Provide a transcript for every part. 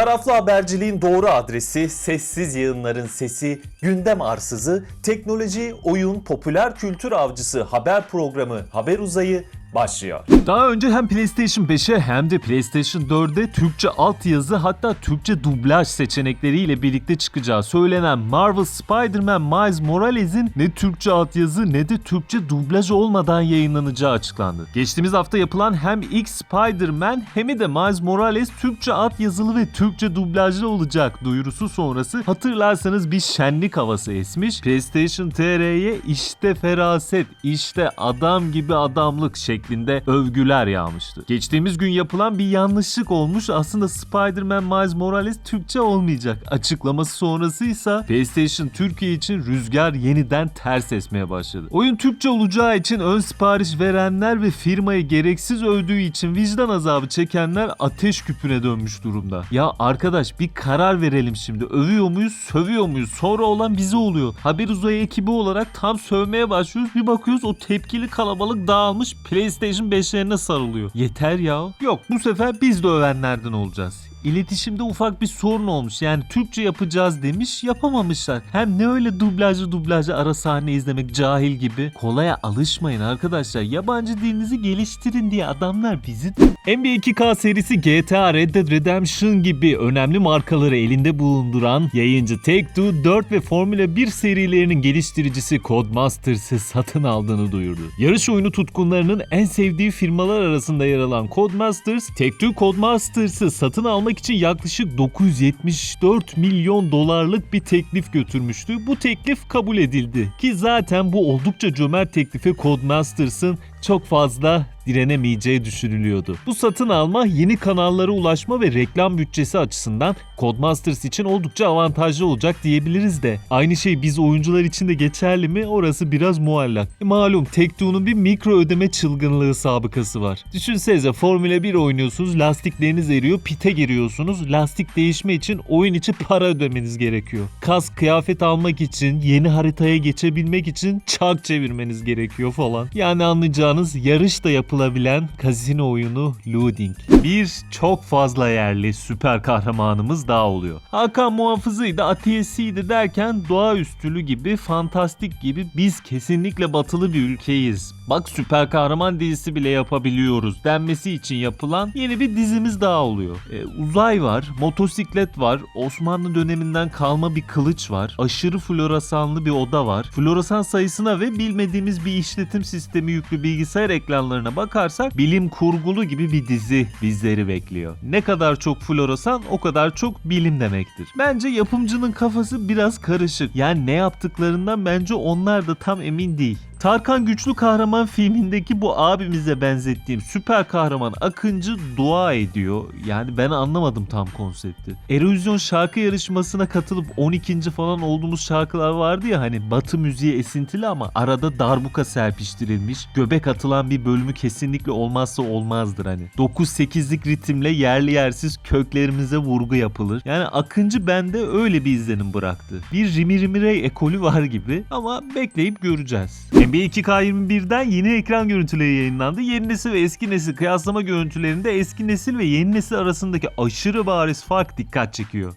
Taraflı haberciliğin doğru adresi, sessiz yayınların sesi, gündem arsızı, teknoloji, oyun, popüler kültür avcısı haber programı Haber Uzayı başlıyor. Daha önce hem PlayStation 5'e hem de PlayStation 4'e Türkçe altyazı hatta Türkçe dublaj seçenekleriyle birlikte çıkacağı söylenen Marvel Spider-Man Miles Morales'in ne Türkçe altyazı ne de Türkçe dublaj olmadan yayınlanacağı açıklandı. Geçtiğimiz hafta yapılan hem ilk Spider-Man hem de Miles Morales Türkçe altyazılı ve Türkçe dublajlı olacak duyurusu sonrası hatırlarsanız bir şenlik havası esmiş. PlayStation TR'ye işte feraset, işte adam gibi adamlık şeklinde övgüler yağmıştı. Geçtiğimiz gün yapılan bir yanlışlık olmuş. Aslında Spider-Man Miles Morales Türkçe olmayacak. Açıklaması sonrası ise PlayStation Türkiye için rüzgar yeniden ters esmeye başladı. Oyun Türkçe olacağı için ön sipariş verenler ve firmayı gereksiz övdüğü için vicdan azabı çekenler ateş küpüne dönmüş durumda. Ya arkadaş bir karar verelim şimdi. Övüyor muyuz, sövüyor muyuz? Sonra olan bize oluyor. Haber Uzayı ekibi olarak tam sövmeye başlıyoruz. Bir bakıyoruz o tepkili kalabalık dağılmış PlayStation 5'lerine sarılıyor. Yeter ya. Yok bu sefer biz de övenlerden olacağız. İletişimde ufak bir sorun olmuş. Yani Türkçe yapacağız demiş yapamamışlar. Hem ne öyle dublajlı dublajlı ara sahne izlemek cahil gibi. Kolaya alışmayın arkadaşlar. Yabancı dilinizi geliştirin diye adamlar bizi NBA 2K serisi GTA, Red Dead Redemption gibi önemli markaları elinde bulunduran yayıncı Take-Two 4 ve Formula 1 serilerinin geliştiricisi Codemasters'ı satın aldığını duyurdu. Yarış oyunu tutkunlarının en sevdiği firmalar arasında yer alan Codemasters, Take-Two Codemasters'ı satın almak için yaklaşık 974 milyon dolarlık bir teklif götürmüştü. Bu teklif kabul edildi. Ki zaten bu oldukça cömert teklife Codemasters'ın çok fazla direnemeyeceği düşünülüyordu. Bu satın alma yeni kanallara ulaşma ve reklam bütçesi açısından Codemasters için oldukça avantajlı olacak diyebiliriz de. Aynı şey biz oyuncular için de geçerli mi orası biraz muallak. E, malum Take-Two'nun bir mikro ödeme çılgınlığı sabıkası var. Düşünsenize Formula 1 oynuyorsunuz lastikleriniz eriyor pite giriyorsunuz. Lastik değişme için oyun içi para ödemeniz gerekiyor. Kas kıyafet almak için yeni haritaya geçebilmek için çark çevirmeniz gerekiyor falan. Yani anlayacağınız yarış da yapılabilen kazino oyunu Looting. Bir çok fazla yerli süper kahramanımız daha oluyor. Hakan muhafızıydı, atiyesiydi derken doğaüstülü gibi, fantastik gibi biz kesinlikle batılı bir ülkeyiz. Bak süper kahraman dizisi bile yapabiliyoruz denmesi için yapılan yeni bir dizimiz daha oluyor. Ee, uzay var, motosiklet var, Osmanlı döneminden kalma bir kılıç var, aşırı floresanlı bir oda var. Floresan sayısına ve bilmediğimiz bir işletim sistemi yüklü bilgisayar ekranlarına bakarsak bilim kurgulu gibi bir dizi bizleri bekliyor. Ne kadar çok floresan o kadar çok bilim demektir. Bence yapımcının kafası biraz karışık. Yani ne yaptıklarından bence onlar da tam emin değil. Tarkan Güçlü Kahraman filmindeki bu abimize benzettiğim süper kahraman Akıncı dua ediyor. Yani ben anlamadım tam konsepti. Eurovision şarkı yarışmasına katılıp 12. falan olduğumuz şarkılar vardı ya hani batı müziği esintili ama arada darbuka serpiştirilmiş. Göbek atılan bir bölümü kesinlikle olmazsa olmazdır hani. 9-8'lik ritimle yerli yersiz köklerimize vurgu yapılır. Yani Akıncı bende öyle bir izlenim bıraktı. Bir Rimi Rimi Ray ekolü var gibi ama bekleyip göreceğiz. NBA 2K21'den yeni ekran görüntüleri yayınlandı. Yeni nesil ve eski nesil kıyaslama görüntülerinde eski nesil ve yeni nesil arasındaki aşırı bariz fark dikkat çekiyor.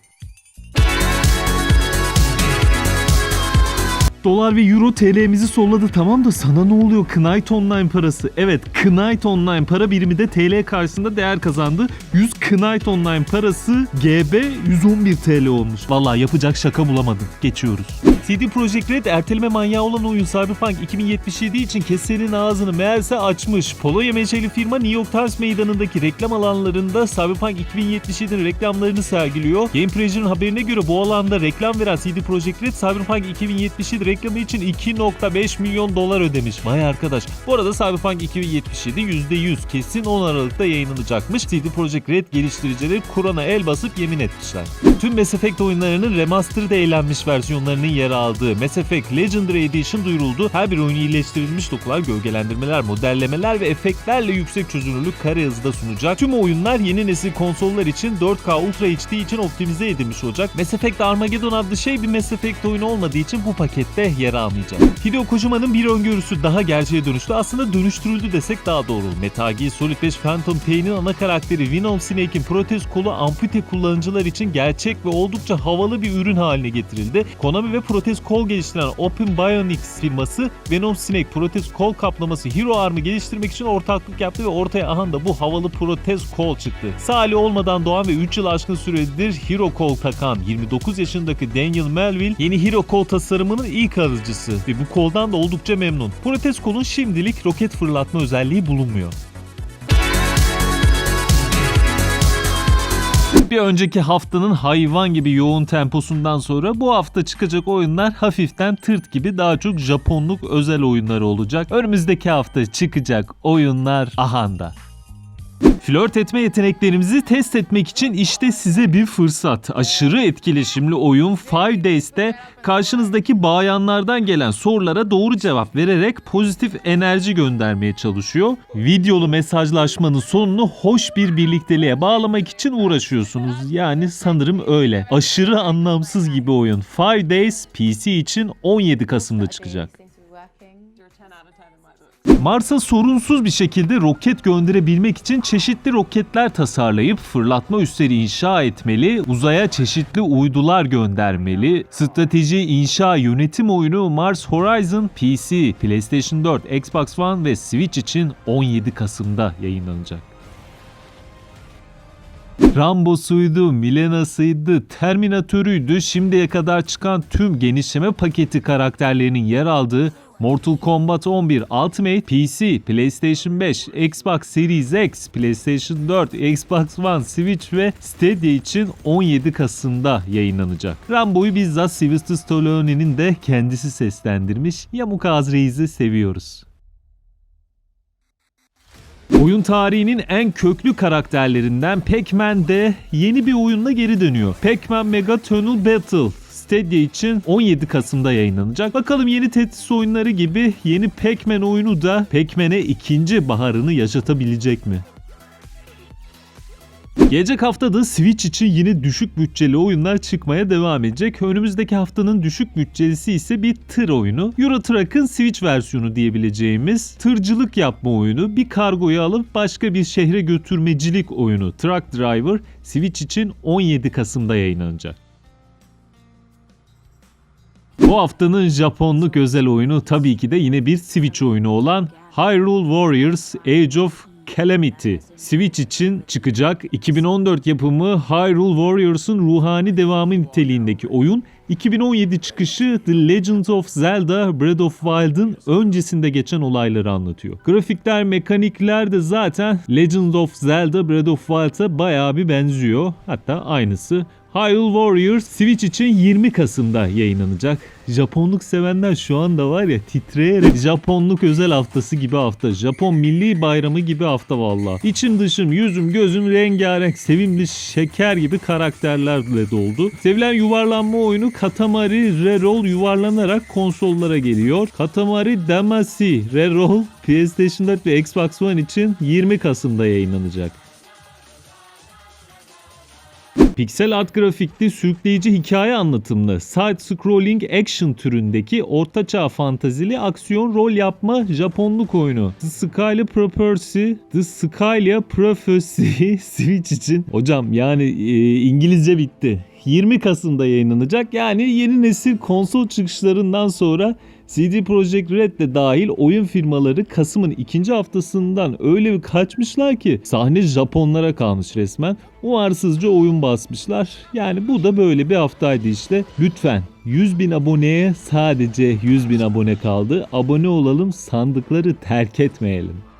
Dolar ve Euro TL'mizi solladı tamam da sana ne oluyor Knight Online parası? Evet Knight Online para birimi de TL karşısında değer kazandı. 100 Knight Online parası GB 111 TL olmuş. Vallahi yapacak şaka bulamadım. Geçiyoruz. CD Projekt Red erteleme manyağı olan oyun Cyberpunk 2077 için kesenin ağzını meğerse açmış. Polonya menşeli firma New York Times meydanındaki reklam alanlarında Cyberpunk 2077'nin reklamlarını sergiliyor. Game Pressure'ın haberine göre bu alanda reklam veren CD Projekt Red Cyberpunk 2077 reklamı için 2.5 milyon dolar ödemiş. Vay arkadaş. Bu arada Cyberpunk 2077 %100 kesin 10 Aralık'ta yayınlanacakmış. CD Projekt Red geliştiricileri Kur'an'a el basıp yemin etmişler. Tüm Mass Effect oyunlarının remastered eğlenmiş versiyonlarının yer aldığı Mass Effect Legendary Edition duyuruldu. Her bir oyunu iyileştirilmiş dokular, gölgelendirmeler, modellemeler ve efektlerle yüksek çözünürlük kare hızda sunacak. Tüm oyunlar yeni nesil konsollar için 4K Ultra HD için optimize edilmiş olacak. Mass Effect Armageddon adlı şey bir Mass Effect oyunu olmadığı için bu pakette yer almayacak. Hideo Kojima'nın bir öngörüsü daha gerçeğe dönüştü. Aslında dönüştürüldü desek daha doğru. Metal Gear Solid 5 Phantom Pain'in ana karakteri Venom Snake'in protez kolu ampute kullanıcılar için gerçek ve oldukça havalı bir ürün haline getirildi. Konami ve protez kol geliştiren Open Bionics firması Venom Snake protez kol kaplaması Hero Arm'ı geliştirmek için ortaklık yaptı ve ortaya aha da bu havalı protez kol çıktı. Sali olmadan doğan ve 3 yıl aşkın süredir Hero kol takan 29 yaşındaki Daniel Melville yeni Hero kol tasarımının ilk alıcısı ve bu koldan da oldukça memnun. Protez kolun şimdilik roket fırlatma özelliği bulunmuyor. Bir önceki haftanın hayvan gibi yoğun temposundan sonra bu hafta çıkacak oyunlar hafiften tırt gibi daha çok Japonluk özel oyunları olacak. Önümüzdeki hafta çıkacak oyunlar ahanda. Flört etme yeteneklerimizi test etmek için işte size bir fırsat. Aşırı etkileşimli oyun Five Days'te karşınızdaki bayanlardan gelen sorulara doğru cevap vererek pozitif enerji göndermeye çalışıyor. Videolu mesajlaşmanın sonunu hoş bir birlikteliğe bağlamak için uğraşıyorsunuz. Yani sanırım öyle. Aşırı anlamsız gibi oyun. Five Days PC için 17 Kasım'da çıkacak. Mars'a sorunsuz bir şekilde roket gönderebilmek için çeşitli roketler tasarlayıp fırlatma üsleri inşa etmeli, uzaya çeşitli uydular göndermeli. Strateji inşa yönetim oyunu Mars Horizon PC, PlayStation 4, Xbox One ve Switch için 17 Kasım'da yayınlanacak. Rambo'suydu, Milena'sıydı, Terminatör'üydü, şimdiye kadar çıkan tüm genişleme paketi karakterlerinin yer aldığı Mortal Kombat 11 Ultimate PC, PlayStation 5, Xbox Series X, PlayStation 4, Xbox One, Switch ve Stadia için 17 Kasım'da yayınlanacak. Rambo'yu bizzat Sylvester Stallone'nin de kendisi seslendirmiş. Yamukaz Reis'i seviyoruz. Oyun tarihinin en köklü karakterlerinden Pac-Man de yeni bir oyunla geri dönüyor. Pac-Man Mega Tunnel Battle Stadia için 17 Kasım'da yayınlanacak. Bakalım yeni Tetris oyunları gibi yeni Pac-Man oyunu da Pac-Man'e ikinci baharını yaşatabilecek mi? Gelecek hafta da Switch için yine düşük bütçeli oyunlar çıkmaya devam edecek. Önümüzdeki haftanın düşük bütçelisi ise bir tır oyunu. Euro Truck'ın Switch versiyonu diyebileceğimiz tırcılık yapma oyunu. Bir kargoyu alıp başka bir şehre götürmecilik oyunu Truck Driver Switch için 17 Kasım'da yayınlanacak. Bu haftanın Japonluk özel oyunu tabii ki de yine bir Switch oyunu olan Hyrule Warriors Age of Calamity. Switch için çıkacak 2014 yapımı Hyrule Warriors'ın ruhani devamı niteliğindeki oyun 2017 çıkışı The Legend of Zelda Breath of Wild'ın öncesinde geçen olayları anlatıyor. Grafikler, mekanikler de zaten Legend of Zelda Breath of Wild'a bayağı bir benziyor. Hatta aynısı. Hyrule Warriors Switch için 20 Kasım'da yayınlanacak. Japonluk sevenler şu anda var ya titreyerek Japonluk özel haftası gibi hafta. Japon milli bayramı gibi hafta valla. İçim dışım yüzüm gözüm rengarenk sevimli şeker gibi karakterlerle doldu. Sevilen yuvarlanma oyunu Katamari Reroll yuvarlanarak konsollara geliyor. Katamari Damacy Reroll PlayStation 4 ve Xbox One için 20 Kasım'da yayınlanacak. Piksel art grafikli sürükleyici hikaye anlatımlı side-scrolling action türündeki ortaçağ fantazili aksiyon rol yapma Japonluk oyunu. The Skylia Prophecy, The Skylia Prophecy Switch için. Hocam yani e, İngilizce bitti. 20 Kasım'da yayınlanacak. Yani yeni nesil konsol çıkışlarından sonra CD Projekt Red de dahil oyun firmaları Kasım'ın ikinci haftasından öyle bir kaçmışlar ki sahne Japonlara kalmış resmen. Umarsızca oyun basmışlar. Yani bu da böyle bir haftaydı işte. Lütfen 100 bin aboneye sadece 100 bin abone kaldı. Abone olalım sandıkları terk etmeyelim.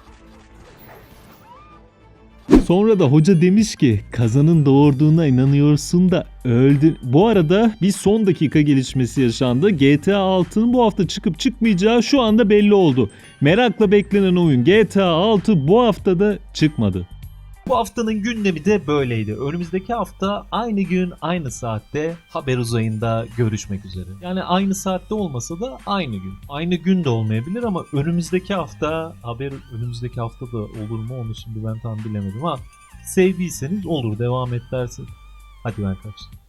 Sonra da hoca demiş ki kazanın doğurduğuna inanıyorsun da öldün. Bu arada bir son dakika gelişmesi yaşandı. GTA 6'nın bu hafta çıkıp çıkmayacağı şu anda belli oldu. Merakla beklenen oyun GTA 6 bu haftada çıkmadı. Bu haftanın gündemi de böyleydi. Önümüzdeki hafta aynı gün aynı saatte haber uzayında görüşmek üzere. Yani aynı saatte olmasa da aynı gün. Aynı gün de olmayabilir ama önümüzdeki hafta haber önümüzdeki hafta da olur mu onu şimdi ben tam bilemedim ama sevdiyseniz olur devam et derseniz. Hadi ben kaçtım.